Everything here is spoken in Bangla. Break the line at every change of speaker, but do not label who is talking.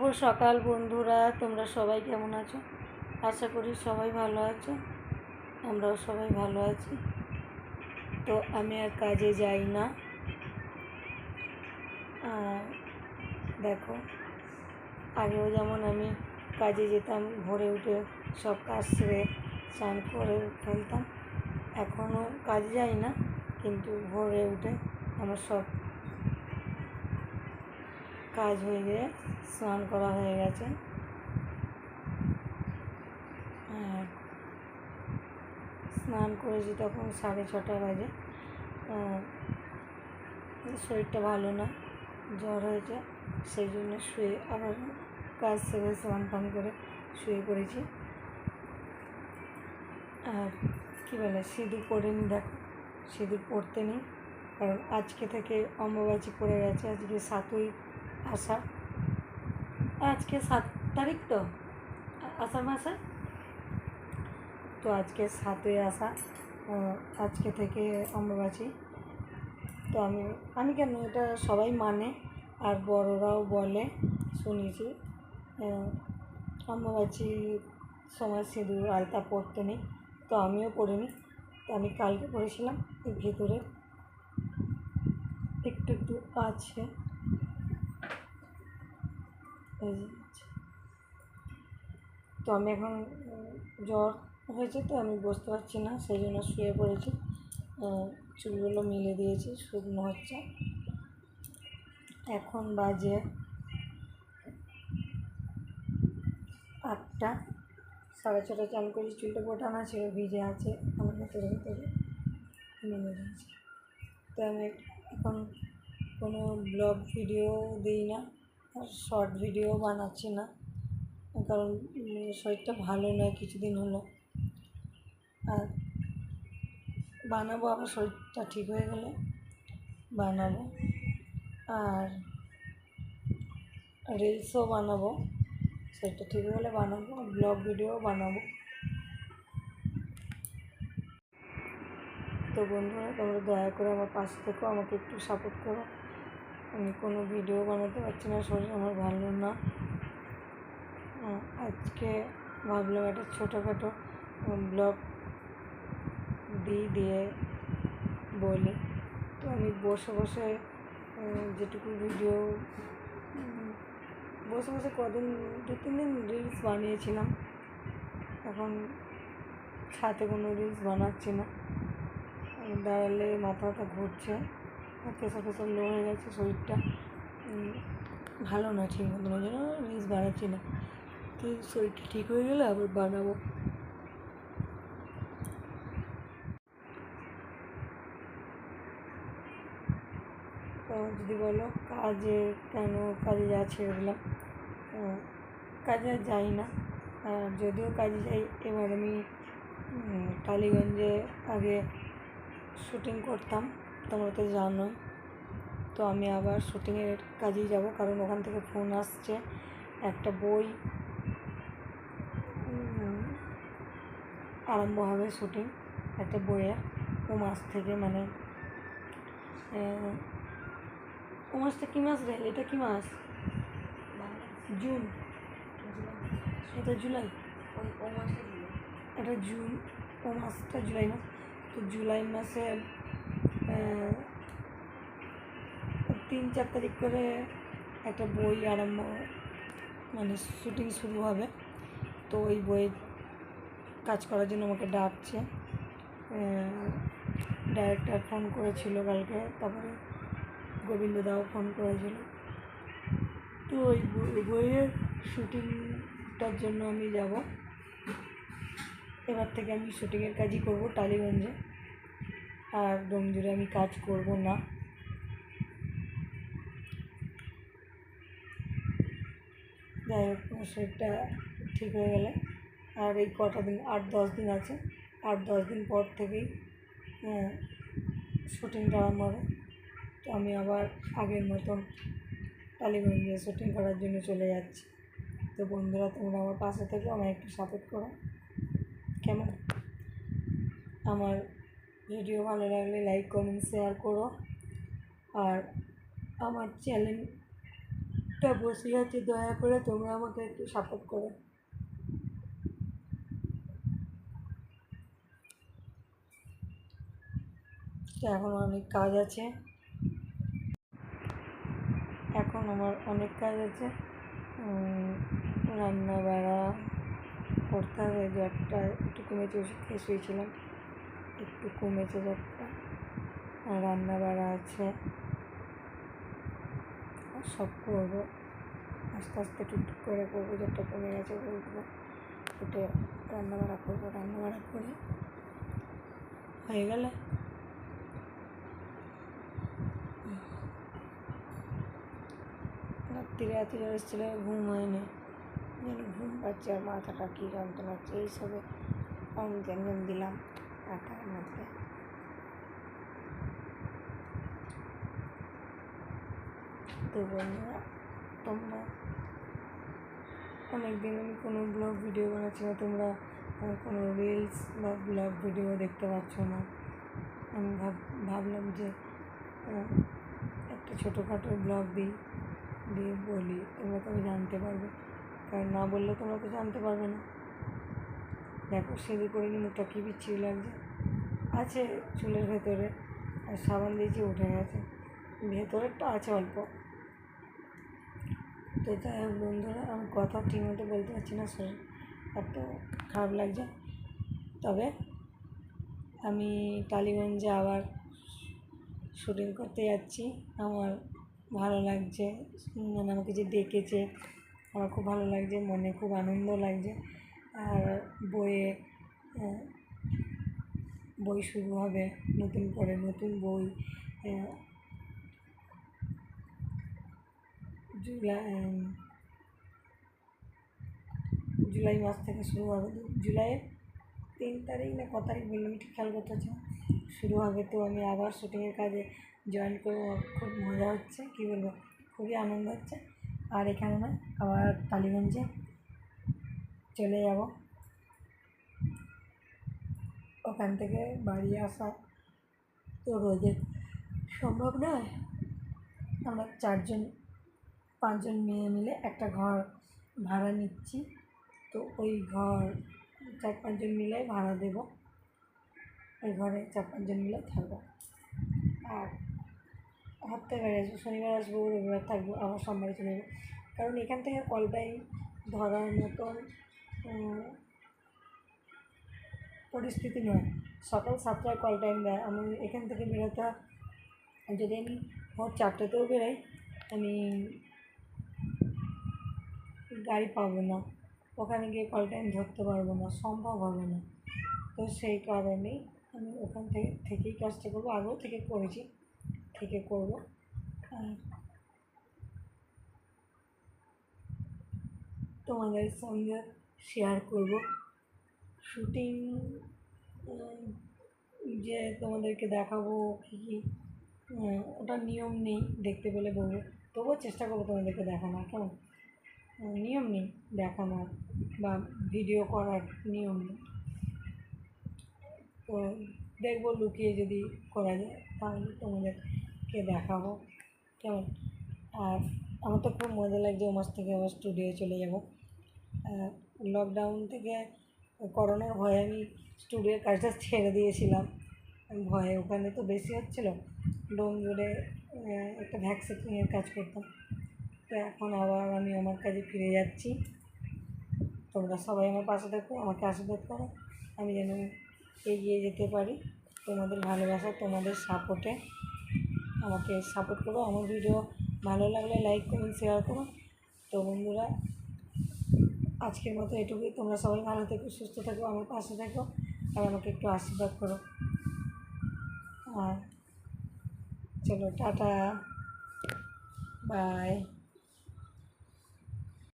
শুভ সকাল বন্ধুরা, তোমরা সবাই কেমন আছো? আশা করি সবাই ভালো আছো, আমরাও সবাই ভালো আছি। তো আমি আর কাজে যাই না। দেখো, আগেও যেমন আমি কাজে যেতাম, ভোরে উঠে সব কাজ সেরে স্নান করে ফেলতাম। এখনও কাজে যাই না, কিন্তু ভোরে উঠে আমার সব কাজ হয়ে গিয়ে স্নান করা হয়ে গেছে। স্নান করেছি তখন সাড়ে ছটা বাজে। শরীরটা ভালো না, জ্বর হয়েছে, সেই জন্য শুয়ে আবার কাজ সেরে স্নান পান করে শুয়ে পড়েছি। আর কী বলে, সিঁদুর পরে পড়িনি দেখো, সিঁদুর পড়তে নেই। কারণ আজকে থেকে অম্বুবাচী পড়ে গেছে, আজকে সাতই আষাঢ় আজকে সাত তারিখ তো আষাঢ় মাসে। তো আজকে সাতই আসা আজকে থেকে অম্বুবাচী। তো আমি আমি কেন এটা সবাই মানে আর বড়রাও বলে শুনেছি। আহ, অম্বুবাচীর সময় সিঁদুর আলতা পরতে নেই তো আমিও পড়িনি। তো আমি কালকে পড়েছিলাম ভেতরে। একটু একটু আছে। তো আমি এখন জ্বর হয়েছে তো আমি বসতে পারছি না, সেই জন্য শুয়ে পড়েছি। চুলগুলো মিলে দিয়েছি, শুকনো হচ্ছে। এখন বাজে আটটা, সাড়ে ছটা চান করি চুলটা গোটানো ছিল, ভিজে আছে, আমার ভেতরে ভেতরে নেমে গেছে তো আমি এখন কোনো ব্লগ ভিডিও দিই না। শর্ট ভিডিও বানাচ্ছি না, কারণ শরীরটা ভালো নয়, কিছুদিন হলো। আর বানাবো, আবার শরীরটা ঠিক হয়ে গেলে বানাবো। আর রিলসও বানাবো, শরীরটা ঠিক হয়ে গেলে বানাবো ব্লগ ভিডিও বানাবো। তো বন্ধুরা, তোমরা দয়া করে আমার পাশে থেকো, আমাকে একটু সাপোর্ট করো। আমি কোনো ভিডিও বানাতে পারছি না, শরীর আমার ভালো না। আজকে ভাবলাম একটা ছোটোখাটো ব্লগ দিই দিয়ে বলি। তো আমি বসে বসে যেটুকু ভিডিও বসে বসে কদিন, দু তিন দিন রিলস বানিয়েছিলাম। এখন ছাতে কোনো রিলস বানাচ্ছি না। দাঁড়ালে মাথা ব্যথা ঘুরছে। প্রেশার প্রেশার লো হয়ে গেছে, শরীরটা ভালো না ঠিক মতন, ওই জন্য রিলস বানাচ্ছি না। তো শরীরটা ঠিক হয়ে গেলে আবার বানাবো। যদি বলো কাজে কেন কাজে যা ছেড়ে কাজে আর যাই না। আর যদিও কাজে যাই, এবার আমি টালিগঞ্জে আগে শুটিং করতাম। তোমরা তো জানোই তো আমি আবার শুটিংয়ের কাজেই যাব, কারণ ওখান থেকে ফোন আসছে। একটা বই আরম্ভ হবে শুটিং, একটা বইয়ের, ও মাস থেকে মানে ও মাসটা কী মাস রে? এটা কী মাস? জুন। এটা জুলাই। এটা জুন, ও মাসটা জুলাই মাস। তো জুলাই মাসে তিন চার তারিখ করে একটা বই আরম্ভ মানে শুটিং শুরু হবে। তো ওই বইয়ের কাজ করার জন্য আমাকে ডাকছে। ডাইরেক্টর ফোন করেছিল কালকে, তারপরে গোবিন্দ দাও ফোন করেছিল। তো ওই বই- বইয়ের শুটিংটার জন্য আমি যাব। এবার থেকে আমি শুটিংয়ের কাজই করব টালিগঞ্জে। আর ডোমজুড়ে আমি কাজ করব না। যাই হোক শরীরটা ঠিক হয়ে গেলে। আর এই কটা দিন, আট দশ দিন আছে। আট দশ দিন পর থেকেই শুটিংটা আরম্ভ হবে তো আমি আবার আগের মতন টালিগঞ্জে শুটিং করার জন্য চলে যাচ্ছি। তো বন্ধুরা, তোমরা আমার পাশে থেকে, আমায় একটু সাপোর্ট করো। কেমন? আমার ভিডিও ভালো লাগলে লাইক, কমেন্ট, শেয়ার করো। আর আমার চ্যানেল তা বসে আছে, দয়া করে তোমরা আমাকে একটু সাপোর্ট করো। এখন অনেক কাজ আছে। এখন আমার অনেক কাজ আছে। রান্না বাড়া করতে হবে, জ্বরটা একটু ওষুধ খেয়ে শুয়েছিলাম। একটু কমেছে জ্বরটা আর রান্না বাড়া আছে সব করব। আস্তে আস্তে টুকটুক করে করব জ্বরটা কমে গেছে উঠবো উঠে রান্না বাড়া করব রান্না বাড়া করে। হয়ে গেলে? রাত্রিরে জ্বর এসেছিল ঘুম হয়নি। যেন ঘুম পাচ্ছে আর মাথাটা কী যন্ত্রণা হচ্ছে, এইসবে অন জ্ঞান দিলাম। আটার মধ্যে। তো বন্ধুরা তোমরা অনেক দিন আমি কোনো ব্লগ ভিডিও বানাচ্ছি না, তোমরা কোনো রিলস বা ব্লগ ভিডিও দেখতে পাচ্ছ না। আমি ভাব, ভাবলাম যে একটা ছোটোখাটো ব্লগ দিই, দিয়ে বলি, তোমরা তো জানতে পারবে। কারণ না বললে তোমরা তো জানতে পারবে না। দেখো সেদি করে মুখটা কী বিচ্ছিরি লাগছে আছে চুলের ভেতরে, আর সাবান দিয়েছি উঠে গেছে। ভেতরেরটা আছে অল্প। তো যাই হোক বন্ধুরা, আমি কথা ঠিক মতো বলতে পারছি না শরীর এত খারাপ লাগছে। তবে আমি টালিগঞ্জে আবার শুটিং করতে যাচ্ছি। আমার ভালো লাগছে। মানে আমাকে যে ডেকেছে, আমার খুব ভালো লাগছে, মনে খুব আনন্দ লাগছে। আর বইয়ে বই শুরু হবে নতুন করে, নতুন বই জুলাই জুলাই মাস থেকে শুরু হবে। জুলাইয়ের তিন তারিখ না ক তারিখ বললাম ঠিক খেয়াল করতে হচ্ছে শুরু হবে তো আমি আবার শুটিংয়ের কাজে জয়েন করব। খুব মজা হচ্ছে, কী বলব? খুবই আনন্দ হচ্ছে। আর এখানে না, আবার টালিগঞ্জে চলে যাব। ওখান থেকে বাড়ি আসা তো রোজে সম্ভব নয়। আমরা চারজন, পাঁচজন মেয়ে মিলে একটা ঘর ভাড়া নিচ্ছি। তো ওই ঘর চার পাঁচজন মিলে ভাড়া দেব। ওই ঘরে চার পাঁচজন মিলে থাকব। আর হপ্তাবারে আসব শনিবার আসব, রবিবার থাকব, আবার সোমবারে চলে যাব। কারণ এখান থেকে কলটাই ধরার মতন পরিস্থিতি নয় সকাল সাতটায় কল টাইম দেয়। আমি এখান থেকে বেরোতে যদি আমি ভোর চারটেতেও বেরোই, আমি গাড়ি পাবো না। ওখানে গিয়ে কল টাইম ধরতে পারব না, সম্ভব হবে না। তো সেই কারণেই আমি ওখান থেকে, থেকেই কাজটা করব। আগেও থেকে করেছি, থেকে করব। আর তোমাদের সঙ্গে শেয়ার করব। শুটিং যে তোমাদেরকে দেখাবো কী কী ওটা নিয়ম নেই দেখতে পেলে বলব। তবুও চেষ্টা করব তোমাদেরকে দেখানোর, কেমন? নিয়ম নেই দেখানোর বা ভিডিও করার নিয়ম নেই। তো দেখব লুকিয়ে যদি করা যায় তাহলে তোমাদেরকে দেখাবো, কেমন? আর আমার তো খুব মজা লাগছে ও মাস থেকে আবার স্টুডিও চলে যাব। লকডাউন থেকে করোনার ভয়ে আমি স্টুডিওর কাজটা ছেড়ে দিয়েছিলাম। ভয়ে, ওখানে তো বেশি হচ্ছিল। ডোম জুড়ে একটা ভ্যাকসিনের কাজ করতাম। তো এখন আবার আমি আমার কাজে ফিরে যাচ্ছি। তোমরা সবাই আমার পাশে থাকো, আমাকে আশীর্বাদ করো। আমি যেন এগিয়ে যেতে পারি। তোমাদের ভালোবাসা, তোমাদের সাপোর্টে আমাকে সাপোর্ট করো। আমার ভিডিও ভালো লাগলে লাইক কমেন্ট শেয়ার করো। তো বন্ধুরা আজকের মতো এটুকুই। তোমরা সবাই ভালো থেকো, সুস্থ থাকো, আমার পাশে থাকো, আর আমাকে একটু আশীর্বাদ করো। আর চলো, টাটা। বাই।